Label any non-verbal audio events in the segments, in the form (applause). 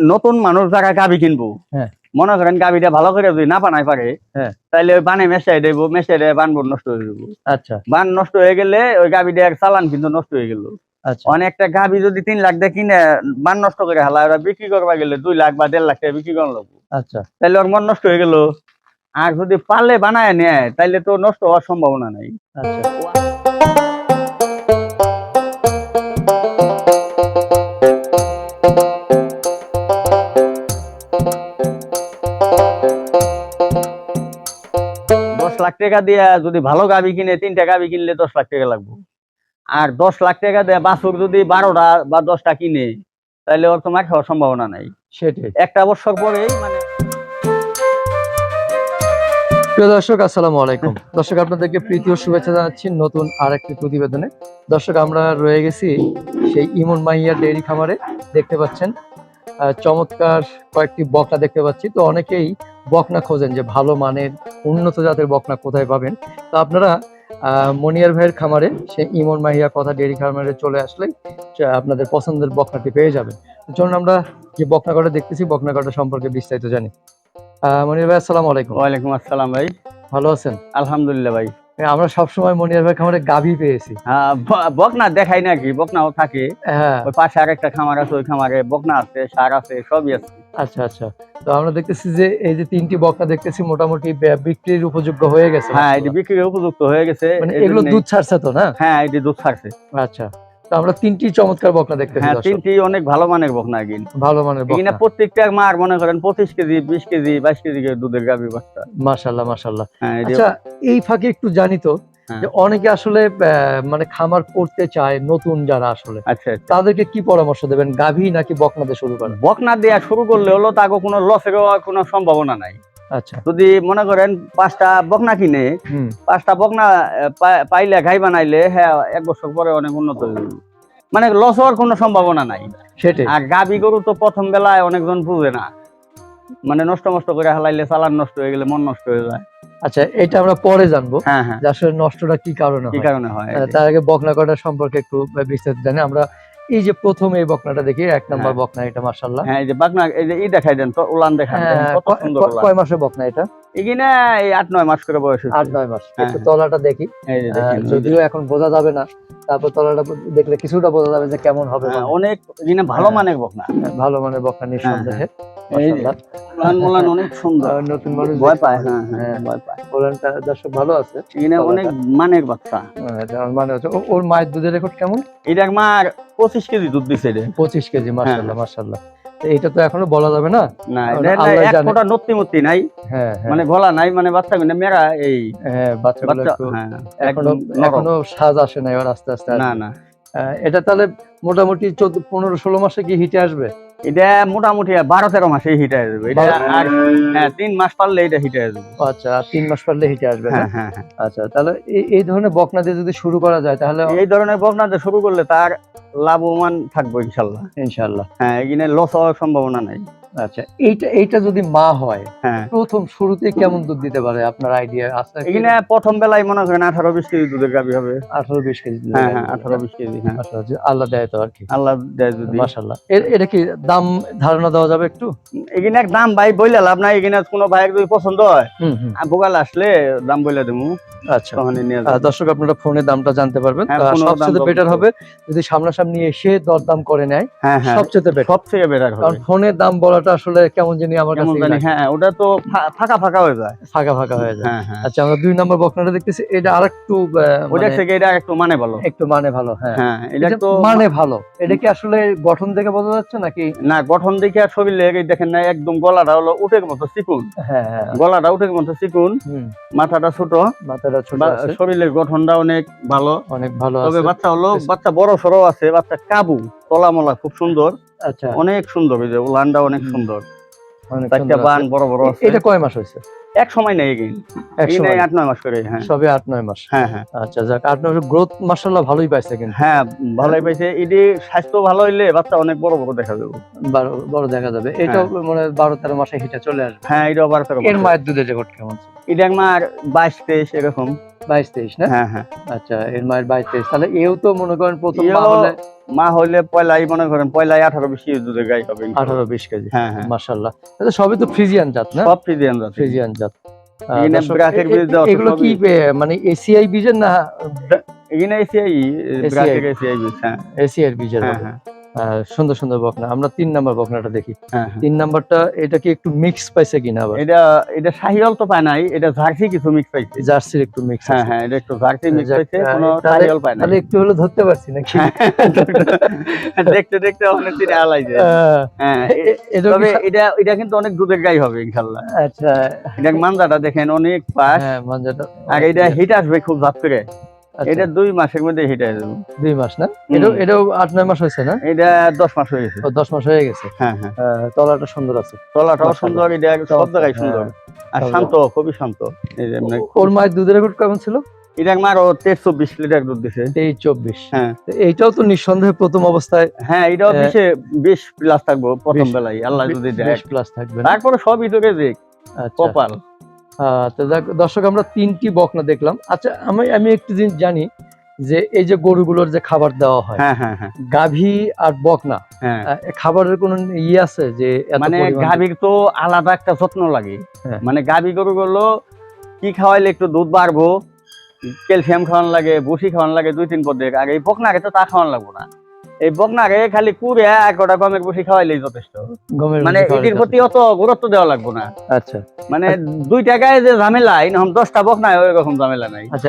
নতুন মানুষ যারা গাবি কিনবো। হ্যাঁ। মনে করেন গাবিটা ভালো করে যদি না বানাই পারে হ্যাঁ। তাহলে ওই বানে মেশাই দেবো মেশাই দেয় বান নষ্ট হয়ে যাব। আচ্ছা। বান নষ্ট হয়ে গেলে ওই গাবিটা চালান কিন্তু নষ্ট হয়ে গেল। আচ্ছা। অনেকটা গাবি যদি তিন লাখ দিয়ে কিনে বান নষ্ট করে হালা ওরা বিক্রি করবা গেলে দুই লাখ বা দেড় লাখ টাকা বিক্রি করা লাগবো। আচ্ছা। তাহলে ওর মন নষ্ট হয়ে গেল। আর যদি পালে বানায় নেয় তাহলে তো নষ্ট হওয়ার সম্ভাবনা নাই। আচ্ছা। টাকা দিয়ে যদি ভালো গাবি কিনে তিনটা গাবি কিনলে দশ লাখ টাকা লাগবো। আর দশ লাখ টাকা দিয়ে বাছুর যদি বারোটা বা দশটা কিনে তাহলে ওর তো মার খাওয়ার সম্ভাবনা নাই। সেটাই। একটা বছর পরেই মানে প্রিয় দর্শক আসসালামু আলাইকুম। দর্শক আপনাদেরকে প্রীতি ও শুভেচ্ছা জানাচ্ছি নতুন আর একটি প্রতিবেদনে। দর্শক আমরা রয়ে গেছি সেই ইমন মাইয়া ডেইরি খামারে। দেখতে পাচ্ছেন চমৎকার কয়েকটি বকনা দেখতে পাচ্ছি। তো অনেকেই বকনা খোঁজেন যে ভালো মানের উন্নত জাতের বকনা কোথায় পাবেন। তো আপনারা আহ, মনিয়ার ভাইয়ের খামারে সে ইমন মাহিয়া কথা ডেইরি খামারে চলে আসলে আপনাদের পছন্দের বকনাটি পেয়ে যাবেন। চলুন আমরা যে বকনা কটা দেখতেছি বকনা কটা সম্পর্কে বিস্তারিত জানি। আহ, মনিয়ার ভাই আসসালামু আলাইকুম। ওয়ালাইকুম আসসালাম ভাই। ভালো আছেন? আলহামদুলিল্লাহ ভাই। আমরা সবসময় মনিয়ার ভাই খামারে গাভী পেয়েছি। হ্যাঁ বকনা দেখাই নাকি? বকনাও থাকে। হ্যাঁ। ওই পাশে আর একটা খামার আছে ওই খামারে বকনা আছে সার আছে সবই আছে। আচ্ছা আচ্ছা। তো আমরা দেখতেছি যে এই যে তিনটি বকনা দেখতেছি মোটামুটি বিক্রির উপযুক্ত হয়ে গেছে। হ্যাঁ এটি বিক্রির উপযুক্ত হয়ে গেছে। মানে এগুলো দুধ ছাড়ছে তো না? হ্যাঁ এটি দুধ ছাড়ছে। আচ্ছা। আমরা তিনটি চমৎকার বকনা দেখতেছি হ্যাঁ তিনটি অনেক ভালো মানের বকনা কিন ভালো মানের বকনা। প্রত্যেকটা মার মনে করেন পঁচিশ কেজি বিশ কেজি বাইশ কেজি করে দুধের গাভী বাচ্চা মাশাল্লাহ মাশাল্লাহ। হ্যাঁ আচ্ছা এই ফাঁকে একটু জানি তো হ্যাঁ। যে অনেকে আসলে আহ, মানে খামার করতে চায় নতুন যারা আসলে আচ্ছা আচ্ছা। তাদেরকে কি পরামর্শ দেবেন গাভী নাকি বকনাতে শুরু করেন? বকনা দেওয়া শুরু করলে হলো তাকে কোনো লসের কোনো সম্ভাবনা নাই। যদি মনে করেন পাঁচটা বকনা কিনে পাঁচটা বকনা পাইলে ঘাই বানাইলে হ্যাঁ এক বছর পরে অনেক উন্নত মানে লস হওয়ার কোনো সম্ভাবনা নাই। সেটাই। আর গাবি গরু তো প্রথম বেলায় অনেকজন বুঝে না। মানে নষ্ট নষ্ট করে হালাইলে চালান নষ্ট হয়ে গেলে মন নষ্ট হয়ে যায়। আচ্ছা এটা আমরা পরে জানব হ্যাঁ হ্যাঁ। আসলে নষ্টটা কি কারণে কি কারণে হয় তার আগে বকনা কটা সম্পর্কে একটু বিস্তারিত জানি। আমরা এই যে প্রথম এই বকনাটা দেখি এক নম্বর হ্যাঁ। বকনা এটা মার্শাল্লাহ হ্যাঁ এই যে বকনা এই যে ই দেখাই দেন তো উলান দেখান দেন, কত সুন্দর উলান। কয় মাসের বকনা এটা? এগিনা এই আট নয় মাস করে বয়স হচ্ছে। আট নয় মাস। হ্যাঁ, একটু হ্যাঁ। তলাটা দেখি। এই যে দেখেন, যদিও এখন বোঝা যাবে না তারপর তলাটা দেখলে কিছুটা বোঝা যাবে যে কেমন হবে হ্যাঁ, অনেক এগিনা ভালো হ্যাঁ। মানের বকনা। ভালো মানের বকনা নিঃসন্দেহে। অনেক সুন্দর। নতুন মানুষ ভয় পায় হ্যাঁ হ্যাঁ হ্যাঁ। ভয় পায়। বলেনটা দর্শক ভালো আছে? এখানে অনেক মানের বাচ্চা। মানে ওর মায়ের দুধের রেকর্ড কেমন? এটা মার পঁচিশ কেজি দুধ দিছে রে। পঁচিশ কেজি মার্শাল্লাহ মার্শাল্লাহ তো এটা তো এখনও বলা যাবে না? না এটা মত্তি নাই। হ্যাঁ মানে গলা নাই মানে বাচ্চা মানে মেরা এই হ্যাঁ বাচ্চা এখনও এখনও সাজ আসে না এবার আস্তে আস্তে না না। এটা তাহলে মোটামুটি চোদ্দ পনেরো ষোলো মাসে কি হিটে আসবে? এটা মোটামুটি বারো তেরো মাসে হিট হয়ে যাবে এটা আর হ্যাঁ তিন মাস পারলে এটা হিট হয়ে যাবে আচ্ছা আর তিন মাস পারলে হিটে আসবে হ্যাঁ হ্যাঁ। আচ্ছা তাহলে এই এই ধরনের বকনা দিয়ে যদি শুরু করা যায় তাহলে এই ধরনের বকনা দিয়ে শুরু করলে তার লাভবান থাকব ইনশাল্লাহ। ইনশাল্লাহ। হ্যাঁ এখানে লস হওয়ার সম্ভাবনা নাই। আচ্ছা এইটা এইটা যদি মা হয় হ্যাঁ। প্রথম শুরুতে কেমন দুধ দিতে পারে? আপনার আইডিয়া আছে এখানে প্রথম বেলায় মনে করেন আঠারো বিশ কেজি দুধের গাবি হবে। আঠারো বিশ কেজি হ্যাঁ হ্যাঁ আঠারো বিশ কেজি হ্যাঁ। আচ্ছা, আচ্ছা, আল্লাহ দেয় তো আর কি। আল্লাহ দেয় যদি। মাশাল্লাহ এর- এটা কি দাম ধারণা দেওয়া যাবে একটু? এখানে এক দাম ভাই বইলে লাভ নাই এখানে কোনো ভাইয়ের যদি পছন্দ হয় ভোগাল আসলে দাম বইলে দেবো। আচ্ছা। দর্শক আপনারা ফোনে দামটা জানতে পারবেন। সবচেয়ে বেটার হবে। যদি সামনাসামনি এসে দরদাম করে নেয় সবচেয়ে বেটার সব থেকে বেটার কারণ হবে ফোনে দাম বলাটা আসলে কেমন জানি আমার কাছে হ্যাঁ ওটা তো ফাঁকা ফাঁকা হয়ে যায়। ফাঁকা ফাঁকা হয়ে যায়। হ্যাঁ হ্যাঁ। আচ্ছা আমরা দুই নম্বর বকনাটা দেখতেছি এটা আরেকটু ওটা মানে থেকে এটা একটু মানে ভালো। একটু মানে ভালো হ্যাঁ। হ্যাঁ এটা এটা তো মানে ভালো। এটা কি আসলে গঠন দেখে বোঝা যাচ্ছে নাকি? না গঠন দেখে আর ছবি লেগে দেখেন না একদম গলাটা হলো উঠের মতো চিকুন। হ্যাঁ হ্যাঁ গলাটা উঠের মতো চিকুন মাথাটা ছোট। মাথাটা ছোট শরীরের গঠনটা অনেক ভালো। অনেক ভালো তবে বাচ্চা হলো বাচ্চা বড় সড়ো আছে বাচ্চা কাবু। তলামলা খুব সুন্দর। আচ্ছা। অনেক সুন্দর এই যে উলানটা অনেক সুন্দর। চারটা বান বড় বড় আছে। এটা কয় মাস হয়েছে? এক সময় নেই সময়। আট নয় মাস করে হ্যাঁ। সবে আট নয় মাস। হ্যাঁ হ্যাঁ। আচ্ছা যাক আট নয় গ্রোথ মার্শাল্লাহ ভালোই পাইছে কিন্তু। হ্যাঁ ভালোই পাইছে। এটি স্বাস্থ্য ভালো হইলে বাচ্চা অনেক বড় বড় দেখা যাবে। বারো বড় দেখা যাবে। এটা মানে বারো তেরো মাসে হিটে চলে আসবে। হ্যাঁ এটা আবার তেরো এর। মায়ের দুধের রেকর্ড কেমন? এটা আমার বাইশ তেইশ এরকম। বাইশ তেইশ না? হ্যাঁ হ্যাঁ। আচ্ছা এর মায়ের বাইশ তেইশ। তাহলে এও তো মনে করেন প্রথম মা হলে হইলে পয়লাই মনে করেন পয়লাই আঠারো বিশ কেজি দুধের গাই হবে আঠারো বিশ কেজি হ্যাঁ হ্যাঁ। মাশাল্লাহ এটা সবই তো ফ্রিজিয়ান জাত না? সব ফ্রিজিয়ান জাত। ফ্রিজিয়ান জাত। এগুলো কি মানে এসিআই বীজের না? ACI ACI. বীজ হ্যাঁ। এসিআই বীজের হ্যাঁ। সুন্দর সুন্দর বকনা। আমরা তিন নাম্বার বকনাটা দেখি। হ্যাঁ হ্যাঁ। তিন নাম্বারটা এটা কি একটু মিক্স পাইছে কিনা আবার? এটা এটা শাহিওয়াল তো পায় নাই এটা জার্সি কিছু মিক্স পাইছে। জার্সির একটু মিক্স হ্যাঁ হ্যাঁ এটা একটু জার্সি মিক্স পাইছে কোনো শাহিওয়াল পায় নাই। তাহলে একটু হলো ধরতে পারছি নাকি? দেখতে দেখতে অনেক দিনে আলাইছে আহ, হ্যাঁ তবে এটা এটা কিন্তু অনেক দুধের গাই হবে ইনশাল্লাহ। আচ্ছা। এটা মানজাটা দেখেন অনেক পাস হ্যাঁ মাঞ্জাটা আর এটা হিট আসবে খুব ঝাপ করে। এটা দুই মাসের মধ্যে হিট আসবে দুই মাস না? হুম। এটাও আট নয় মাস হয়েছে না? এটা দশ মাস হয়ে গেছে। দশ মাস হয়ে গেছে? হ্যাঁ হ্যাঁ। তলাটা সুন্দর আছে। তলাটাও সুন্দর এটা সব জায়গায় সুন্দর। আর হ্যাঁ। শান্ত খুবই শান্ত। ওর মায়ের দুধের রেকর্ড কেমন ছিল? এটা তেইশ চব্বিশ লিটার দুধ দিছে। তেইশ চব্বিশ। হ্যাঁ। তো এইটাও তো নিঃসন্দেহে প্রথম অবস্থায়। হ্যাঁ এটাও হ্যাঁ। বিশে বিশ প্লাস থাকব প্রথম বেলায়। আল্লাহ যদি দেয়। প্লাস থাকবে তারপরে সবই তোকে দেখ আচ্ছা। কপাল তো দর্শক আমরা তিনটি বকনা দেখলাম। আচ্ছা আমি আমি একটু জিনিস জানি যে এই যে গরুগুলোর যে খাবার দেওয়া হয় হ্যাঁ হ্যাঁ হ্যাঁ। গাভী আর বকনা হ্যাঁ। খাবারের কোন ইয়ে আছে যে মানে গাভীর তো আলাদা একটা যত্ন লাগে। মানে গাভী গরু গুলো কি খাওয়াইলে একটু দুধ বাড়বো ক্যালসিয়াম খাওয়ান লাগে বসি খাওয়ান লাগে দুই তিন পদের আর এই বকনাকে তো তা খাওয়ান লাগবো না। এই বকনাকে খালি কুড়ে এক ওটা গমের বসি খাওয়াইলেই যথেষ্ট। মানে এটির প্রতি অত গুরুত্ব দেওয়া লাগবো না। আচ্ছা। মানে দুই টাকায় যে ঝামেলা এরকম দশটা বকনা ওই রকম ঝামেলা নাই। আচ্ছা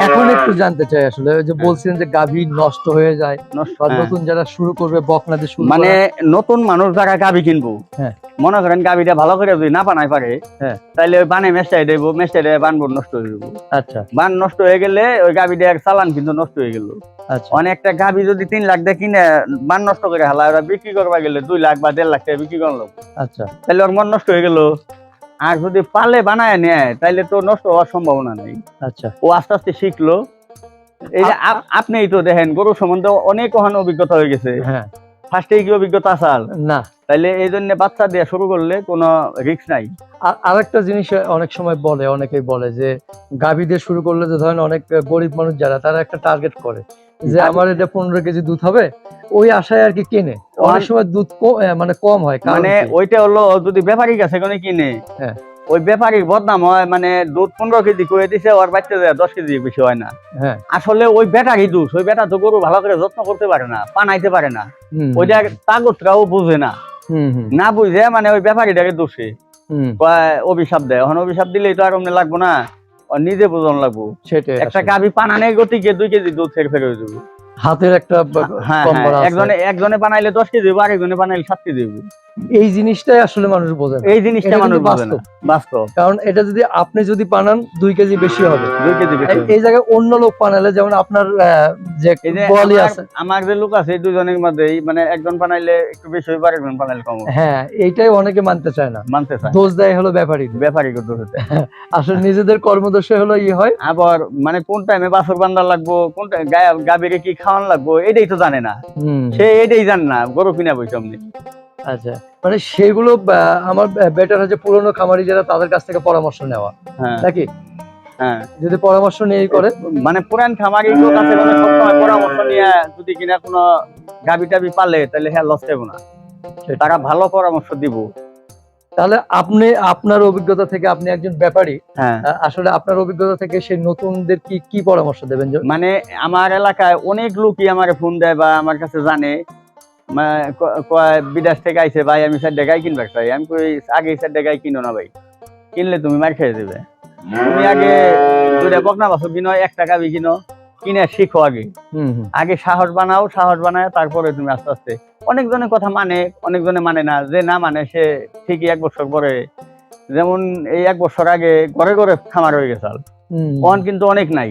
এখন একটু জানতে চাই আসলে ওই যে বলছিলেন যে গাভী নষ্ট হয়ে যায় নষ্ট- হ্যাঁ। নতুন যারা শুরু করবে বকনা দিয়ে শুরু মানে নতুন মানুষ যারা গাভি কিনবো হ্যাঁ। মনে করেন গাভিটা ভালো করে যদি না বানাই পারে হ্যাঁ। তাহলে ওই বানে মেস্টাই দেবো মেস্টাই দেবে বানবো নষ্ট হয়ে যাব। আচ্ছা। বান নষ্ট হয়ে গেলে ওই গাভিটা এক চালান কিন্তু নষ্ট হয়ে গেল। অনেকটা গাভি যদি তিন লাখ দিয়ে কিনে বান নষ্ট করে হালা ওরা বিক্রি করবা গেলে দুই লাখ বা দেড় লাখ টাকা বিক্রি করল। আচ্ছা। তাহলে ওর মন নষ্ট হয়ে গেল। আর যদি পালে বানায় নেয় তাইলে তো নষ্ট হওয়ার সম্ভাবনা নেই। আচ্ছা। ও আস্তে আস্তে শিখলো। এই যে আপ- আপনিই তো দেখেন গরু সম্বন্ধে অনেক ওখানে অভিজ্ঞতা হয়ে গেছে। হ্যাঁ। ফার্স্টে কি অভিজ্ঞতা আসাল? না। তাইলে এই জন্য বাচ্চা দিয়ে শুরু করলে কোনো রিস্ক নাই। আর আরেকটা জিনিস অনেক সময় বলে অনেকেই বলে যে গাভী দিয়ে শুরু করলে যে ধরেন অনেক গরিব মানুষ যারা তারা একটা টার্গেট করে। যে আমার এটা পনেরো কেজি দুধ হবে ওই আশায় আর কি কেনে। অনেক সময় দুধ মানে কম হয় মানে ওইটা হলো যদি ব্যাপারী কাছে কোনো কিনে হ্যাঁ। ওই ব্যাপারীর বদনাম হয় মানে দুধ পনেরো কেজি করে দিছে ওর বাচ্চা যায় দশ কেজি বেশি হয় না। হ্যাঁ। আসলে ওই ব্যাটারই দুধ ওই বেটা তো গরু ভালো করে যত্ন করতে পারে না পানাইতে পারে না। ওইটা কাগজটাও বুঝে না। হুম হুম। না বুঝে মানে ওই ব্যাপারীটাকে দোষে। অভিশাপ দেয়। এখন অভিশাপ দিলেই তো আর অমনি লাগবো না। নিজে বোঝানো লাগবো। সেটাই একটা গাভি পানা নেই গতিকে দুই কেজি দুধ ছেড়ে ফেলে দেবো হাতের একটা হ্যাঁ হ্যাঁ। একজনে একজনে বানাইলে দশ কেজি বানাইলে সাত কেজি এই জিনিসটাই আসলে মানুষ বোঝে এই জিনিসটা মানুষ কিন্তু বোঝে না। বাস্তব। কারণ এটা যদি আপনি যদি পানান দুই কেজি বেশি হবে। দুই কেজি বেশি এই- জায়গায় অন্য লোক যেমন আপনার যে আছে। আমার যে লোক আছে দুজনের মধ্যেই মানে একজন বানাইলে একটু বেশি হইবে আরেকজন বানাইলে কম হ্যাঁ এইটাই অনেকে মানতে চায় না। মানতে চায় দোষ দেয় হলো ব্যাপারী। ব্যাপারই করতে (laughs) আসলে নিজেদের কর্মদোষে হলো ই হয়। আবার মানে কোন টাইমে বাছর বান্ধা লাগবো কোন গাভীরে কি খাওয়ান লাগবো এটাই তো জানে না। সে এটাই জানে না গরু কিনা বই সামনে আচ্ছা মানে সেগুলো আমার বেটার হচ্ছে পুরনো খামারি যারা তাদের কাছ থেকে পরামর্শ নেওয়া হ্যাঁ। নাকি? হ্যাঁ। যদি পরামর্শ নিয়ে করে। মানে পুরান খামারি লোক আছে মানে সবসময় পরামর্শ নিয়ে যদি কিনা কোনো গাভী টাভি পালে তাহলে হ্যাঁ লস দেবো না। তারা ভালো পরামর্শ দিব। তাহলে আপনি আপনার অভিজ্ঞতা থেকে আপনি একজন ব্যাপারী হ্যাঁ। আসলে আপনার অভিজ্ঞতা থেকে সেই নতুনদের কি কি পরামর্শ দেবেন? মানে আমার এলাকায় অনেক লোকই আমার ফোন দেয় বা আমার কাছে জানে ক- বিদেশ থেকে আইছে ভাই আমি চার টাকায় কিনবার চাই। আমি কই আগে চার টাকায় কিনো না ভাই কিনলে তুমি মার খেয়ে দেবে। তুমি আগে দুইটা বকনা বাসো কিনো এক টাকা বি কিনো শিখো আগে। আগে সাহস বানাও সাহস বানায় তারপরে তুমি আস্তে আস্তে। অনেকজনের কথা মানে অনেকজনে মানে না যে না মানে সে ঠিকই এক বছর পরে যেমন এই এক বছর আগে ঘরে ঘরে খামার হয়ে গেছে অন কিন্তু অনেক নাই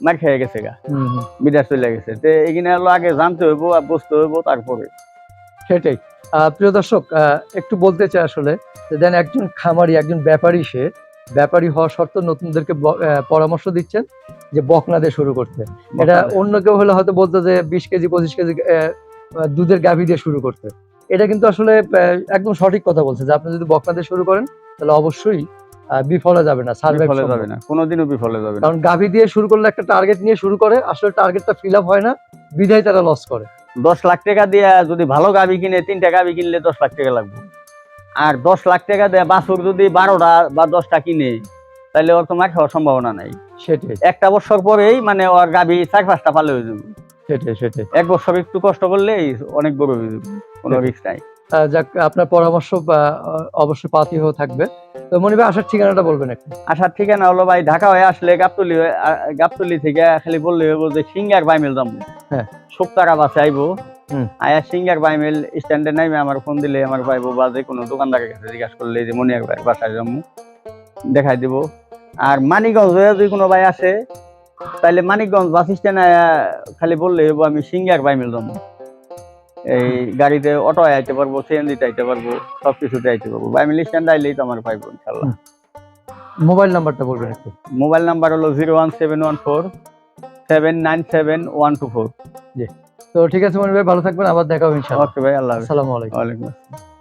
মার খেয়ে গেছে গা। হুম, হুম। বিদেশ চলে গেছে। তো এখানে হলো আগে জানতে হইব আর বুঝতে হইব তারপরে। সেটাই। আহ, প্রিয় দর্শক একটু বলতে চাই আসলে দেন একজন খামারি একজন ব্যাপারী সে ব্যাপারী হওয়া সত্ত্বেও নতুনদেরকে পরামর্শ দিচ্ছেন যে বকনা দিয়ে শুরু করতে। এটা অন্য কেউ হলে হয়তো বলতো যে বিশ কেজি পঁচিশ কেজি দুধের গাভী দিয়ে শুরু করতে। এটা কিন্তু আসলে একদম সঠিক কথা বলছে যে আপনি যদি বকনা দিয়ে শুরু করেন তাহলে অবশ্যই বিফলে যাবে না বিফলে যাবে না কোনোদিনও বিফলে যাবে না। কারণ গাভী দিয়ে শুরু করলে একটা টার্গেট নিয়ে শুরু করে আসলে টার্গেটটা ফিল আপ হয় না বিধায় তারা লস করে। দশ লাখ টাকা দিয়ে যদি ভালো গাবি কিনে তিনটা গাবি কিনলে দশ লাখ টাকা লাগবে। আর দশ লাখ টাকা দিয়ে বাছুর যদি বারোটা বা দশটা কিনে তাহলে ওর তো মার খাওয়ার সম্ভাবনা নাই। সেটাই। একটা বছর পরেই মানে ওর গাবি চার পাঁচটা পালে হয়ে যাবে। সেটাই সেটাই। এক বছর একটু কষ্ট করলেই অনেক বড় হয়ে যাবে কোনো। রিস্ক নাই। যাক আপনার পরামর্শ অবশ্যই পাতি হয়ে থাকবে। তো মনি ভাই আসার ঠিকানাটা বলবেন একটু। আসার ঠিকানা হলো ভাই ঢাকা হয়ে আসলে গাবতলি গাবতলি থেকে খালি বললে হইব যে সিঙ্গার বাইমেল যাব। হ্যাঁ। সপ্তাহ বাসে আইবো। আয়া সিঙ্গার বাইমেল স্ট্যান্ডে নাইবে আমার ফোন দিলে আমার পাইবো বা যে কোনো দোকানদারের কাছে জিজ্ঞাসা করলে যে মনিয়ার ভাই বাসায় যাব দেখাই দিব। আর মানিকগঞ্জ হয়ে যদি কোনো ভাই আসে তাহলে মানিকগঞ্জ বাস স্ট্যান্ডে খালি বললে হইব আমি সিঙ্গার বাইমেল যাব। এই গাড়িতে অটো আইতে পারব সিএনজিতে আইতে পারব সব কিছুতে আইতে পারব। বাইমেল স্ট্যান্ড আইলেই তো আমার পাইবো ইনশাল্লাহ। মোবাইল নাম্বারটা বলবেন একটু। মোবাইল নাম্বার হলো zero one seven one four seven nine seven one two four. তো ঠিক আছে মনি ভাই ভালো থাকবেন আবার দেখা হবে ইনশাআল্লাহ। ওকে ভাই আল্লাহ হাফেজ। আসসালামু আলাইকুম। ওয়ালাইকুম আসসালাম।